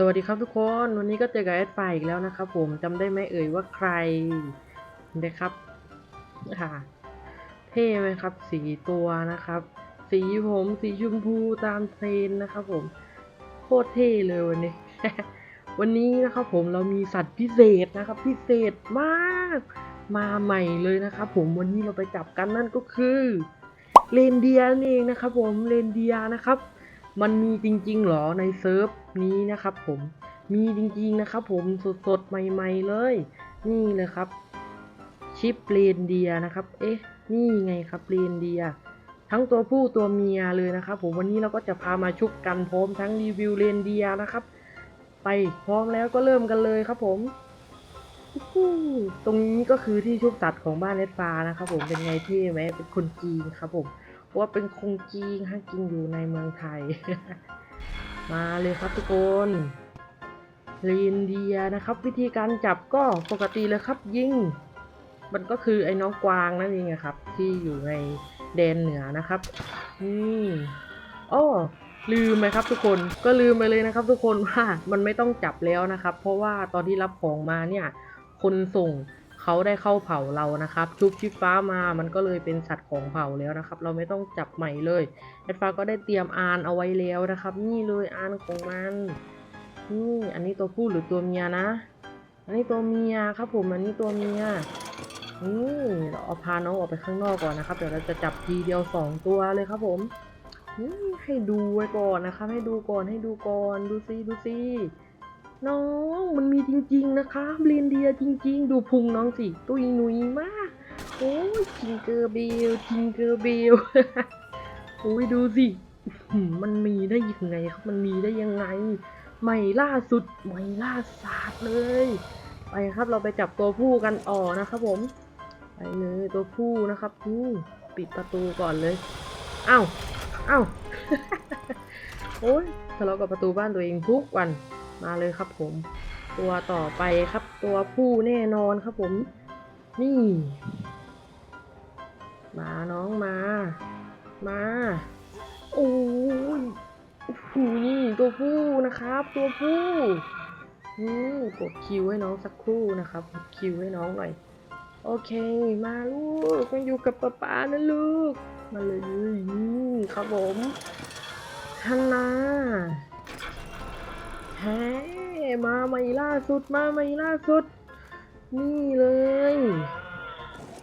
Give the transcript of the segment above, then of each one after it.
สวัสดีครับทุกคน วันนี้ก็เจอกับแอดไฟอีกแล้วนะครับผมจำได้ไหมเอ่ยว่าใครนะครับค่ะเท่ไหมครับ สีตัวนะครับ สีผมสีชมพูตามเทรนนะครับผมโคตรเท่เลยวันนี้ วันนี้นะครับผมเรามีสัตว์พิเศษนะครับ พิเศษมาก มาใหม่เลยนะครับผมวันนี้เราไปจับกันนั่นก็คือเรนเดียร์นั่นเองนะครับผมเรนเดียร์นะครับ มันมีจริงๆหรอในเซิร์ฟนี้นะครับผมมีจริงๆนะครับผมสดๆ ใหม่ๆเลย นี่เลยครับ ชิปเรนเดียนะครับ เอ๊ะ นี่ไงครับเรนเดีย ทั้งตัวผู้ตัวเมียเลยนะครับ ผมวันนี้เราก็จะพามาชุบกันพร้อมทั้งรีวิวเรนเดียนะครับ ไปพร้อมแล้วก็เริ่มกันเลยครับผมตรงนี้ก็คือที่ชุบสัตว์ของบ้านเนตฟ้านะครับผมเป็นไงเท่ไหมเป็นคนจีนครับผม เพราะว่าเป็นคงจีนฮะกินอยู่ในเมืองไทย มาเลยครับทุกคนเรนเดียนะครับ วิธีการจับก็ปกติเลยครับยิงมันก็คือไอ้น้องกวางนั่นเองอะครับ ที่อยู่ในแดนเหนือนะครับนี่อ้อลืมไหมครับทุกคนก็ลืมไปเลยนะครับ ทุกคนว่ามันไม่ต้องจับแล้วนะครับ เพราะว่าตอนที่รับของมาเนี่ย คนส่ง เขาได้เข้าเผ่าเรานะครับชุบชิปฟ้ามามันก็เลยเป็นสัตว์ของเผ่าแล้วนะครับ เราไม่ต้องจับใหม่เลยแอดฟ้าก็ได้เตรียมอานเอาไว้แล้วนะครับ นี่เลยอานของมันนี่อันนี้ตัวผู้หรือตัวเมียนะ อันนี้ตัวเมียครับผมอันนี้ตัวเมียนี่เราเอาพาน้องออกไปข้างนอกก่อนนะครับ เดี๋ยวเราจะจับทีเดียวสองตัวเลยครับผมนี่ให้ดูไว้ก่อนนะครับ ให้ดูก่อนให้ดูก่อนดูซิดูซิ น้องมันมีจริง ๆ นะคะเรนเดียจริง ๆ ดูพุงน้องสิ ตุยหนุยมาก โอ้ยจิงเกอร์เบลจิงเกอร์เบลโอ้ยดูสิมันมีได้ยังไงครับ มันมีได้ยังไง ใหม่ล่าสุด ใหม่ล่าศาสตร์เลย ไปครับ เราไปจับตัวผู้กันอ่อนะครับผม ไปเลยตัวผู้นะครับนี่ปิดประตูก่อนเลยอ้าวอ้าวโอ้ยทะเลาะกับประตูบ้านตัวเองทุกวัน มาเลยครับผม ตัวต่อไปครับตัวผู้แน่นอนครับผม นี่ มาน้องมา มาโอ้ยนี่ตัวผู้นะครับ ตัวผู้นี่กดคิวให้น้องสักครู่นะครับกดคิวให้น้องหน่อยโอเค มาลูกมาอยู่กับป๊าป๊านะลูก มาเลยนี่ครับผมฮันนา แฮ่มาใหม่ล่าสุดมาใหม่ล่าสุด นี่เลย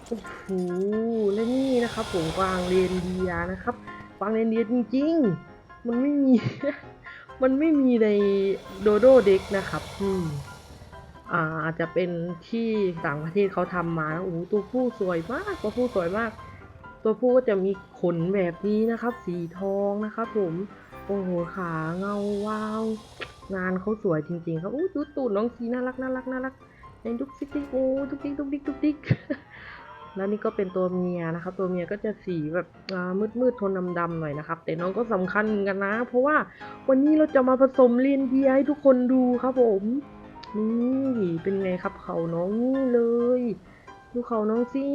โอ้โหและนี่นะครับผมกวางเรนเดียนะครับกวางเรนเดียร์จริงๆ มันไม่มี มันไม่มีในโดโดเด็กนะครับ อืมอ่าอาจจะเป็นที่ต่างประเทศเขาทำมานะโอ้โหตัวผู้สวยมากตัวผู้สวยมาก ตัวผู้ก็จะมีขนแบบนี้นะครับ สีทองนะครับ ผม โอ้โหขาเงาวาว งานเขาสวยจริงๆครับอู้ดูตูดน้องสีน่ารักน่ารักน่ารักในดุกซิกดิกโอ้ดุกดิกดุกดิกดุกดิกแล้วนี่ก็เป็นตัวเมียนะครับ ตัวเมียก็จะสีแบบมืดมืดๆโทนดำๆหน่อยนะครับ แต่น้องก็สำคัญกันนะ เพราะว่าวันนี้เราจะมาผสมเรียนเดียให้ทุกคนดูครับผมนี่เป็นไงครับเขาน้องนี่เลย ดูเขาน้องสิ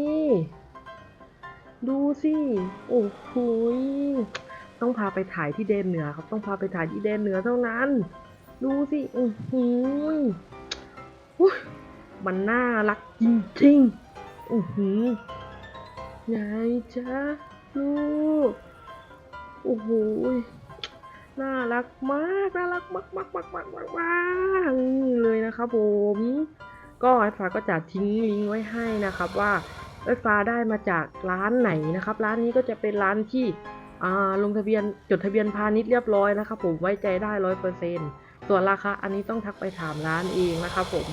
ดูสิโอ้โหต้องพาไปถ่ายที่แดนเหนือครับ ต้องพาไปถ่ายที่แดนเหนือเท่านั้น ดูสิอือหือมันน่ารักจริงๆอือหือไงจ๊ะลูก โอ้โห น่ารักมาก น่ารักมากมากมากมากมากมากนี่เลยนะครับผม ก็ไอ้ฟ้าก็จะทิ้งลิงก์ไว้ให้นะครับว่าไอ้ฟ้าได้มาจากร้านไหนนะครับ ร้านนี้ก็จะเป็นร้านที่อ่าลงทะเบียนจดทะเบียนพาณิชย์เรียบร้อยนะครับผมไว้ใจได้ร้อยเปอร์เซ็นต์ ส่วนราคาอันนี้ต้องทักไปถามร้านเองนะครับผม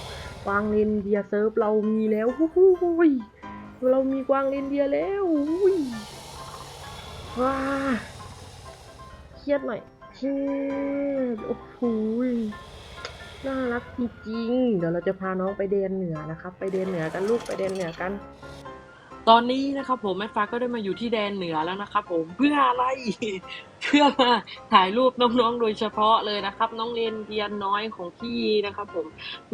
กวางเรนเดียเซิร์ฟเรามีแล้วฮู้ฮู้ยเรามีกวางเรนเดียแล้วอุ้ยว้าเครียดหน่อยเครียดโอ้โหน่ารักจริงๆเดี๋ยวเราจะพาน้องไปเดนเหนือนะครับ ไปเดนเหนือกันลูกไปเดนเหนือกัน ตอนนี้นะครับผมแม่ฟ้าก็ได้มาอยู่ที่แดนเหนือแล้วนะครับผมเพื่ออะไรเพื่อมาถ่ายรูปน้องๆ โดยเฉพาะเลยนะครับ น้องเรนเดียนน้อยของพี่นะครับผม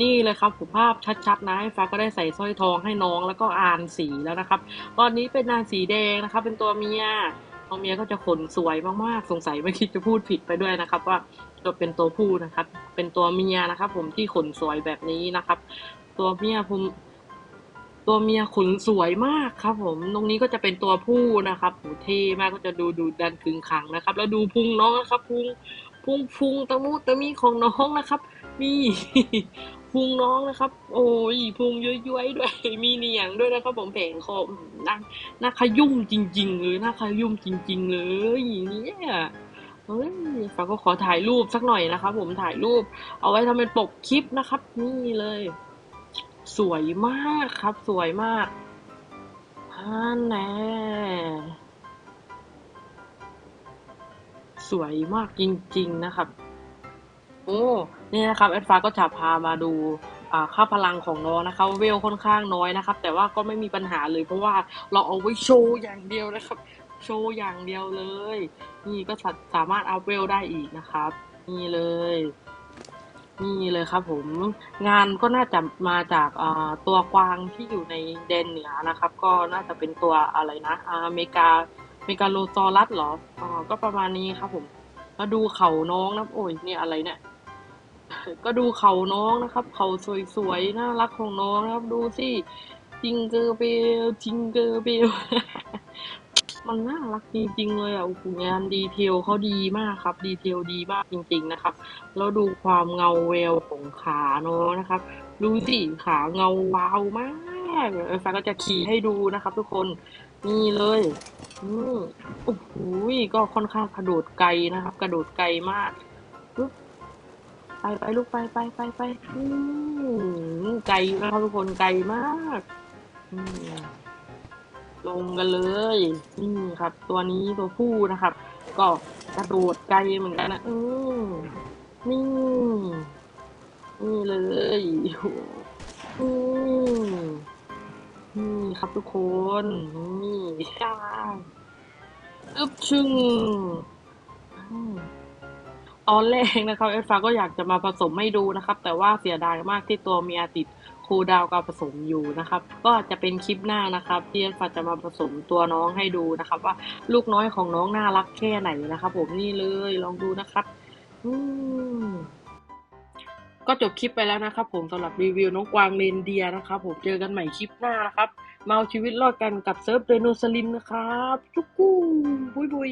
นี่เลยครับผมภาพชัดๆนะให้ฟ้าก็ได้ใส่สร้อยทองให้น้องแล้วก็อ่านสีแล้วนะครับตอนนี้เป็นนางสีแดงนะครับ เป็นตัวเมียตัวเมียก็จะขนสวยมากๆสงสัยไม่คิดจะพูดผิดไปด้วยนะครับ ว่าจะเป็นตัวผู้นะครับ เป็นตัวเมียนะครับ ผมที่ขนสวยแบบนี้นะครับ ตัวเมียผม ตัวเมียขนสวยมากครับ ผม ตรงนี้ก็จะเป็นตัวผู้นะครับโหเท่มากก็จะดูดูดันขึงขังนะครับ แล้วดูพุงน้องนะครับ พุงพุงพุงตะมุตะมีของน้องนะครับ นี่พุงน้องนะครับ โอ้ยพุงย้อยๆด้วย มีเหนียงด้วยนะครับผมแผงคอน่าน่าขยุ่มจริง ๆ เลยน่าขยุ่มจริง ๆ เลยเนี่ยเฮ้ยฝากก็ขอถ่ายรูปสักหน่อยนะครับ ผมถ่ายรูป เอาไว้ทำเป็นปกคลิปนะครับ นี่เลย สวยมากครับสวยมากฮันแน่สวยมากจริง ๆนะครับ โอ้นี่นะครับแอดฟ้าก็จะพามาดูค่าพลังของน้องนะคะเวลค่อนข้างน้อยนะครับ แต่ว่าก็ไม่มีปัญหาเลยเพราะว่าเราเอาไว้โชว์อย่างเดียวนะครับ โชว์อย่างเดียวเลย นี่ก็สาสามารถอัพเวลได้อีกนะครับ นี่เลย นี่เลยครับผม งานก็น่าจะมาจากอ่าตัวกวางที่อยู่ในแดนเหนือนะครับ ก็น่าจะเป็นตัวอะไรนะอ่าเมริกาเมกาโลซอรัสเหรออก็ประมาณนี้ครับผมมาดูเขาน้องนะโอ้ยนี่อะไรเนี่ย ก็ดูเขาน้องนะครับ เขาสวยๆน่ารักของน้องนะครับ ดูสิจิงเกอร์เบลจิงเกอร์เบล มันน่ารักจริงๆเลยอะโอ้โหงานดีเทลเขาดีมากครับ ดีเทลดีมากจริง ๆนะครับแล้วดูความเงาเวลของขาน้องนะครับดูสิขาเงาวาวมากเออฟ้าก็จะขี่ให้ดูนะครับ ทุกคนนี่เลยอืมโอ้โหก็ค่อนข้างกระโดดไกลนะครับ กระโดดไกลมากไปไปลูกไปไปไปไปอืมไกลนะครับทุกคนไกลมากอืม ลงกันเลยนี่ครับ ตัวนี้ตัวผู้นะครับ ก็กระโดดไกลเหมือนกันนะอืมนี่นี่เลยโอ้โหอืมนี่ครับทุกคนนี่จ้าอึบชึงอืมตอนแรกนะครับเอฟฟ้าก็อยากจะมาผสมให้ดูนะครับ แต่ว่าเสียดายมากที่ตัวเมียติด คูดาวการผสมอยู่นะครับ ก็จะเป็นคลิปหน้านะครับที่เอฟฟ้าจะมาผสมตัวน้องให้ดูนะครับ ว่าลูกน้อยของน้องน่ารักแค่ไหนนะครับ ผมนี่เลยลองดูนะครับอืก็จบคลิปไปแล้วนะครับ ผมสำหรับรีวิวน้องกวางเรนเดียร์นะครับ ผมเจอกันใหม่คลิปหน้านะครับมาเอาชีวิตรอดกันกับเซิร์ฟเดโนสลิมนะครับจุกกู้บุยบุย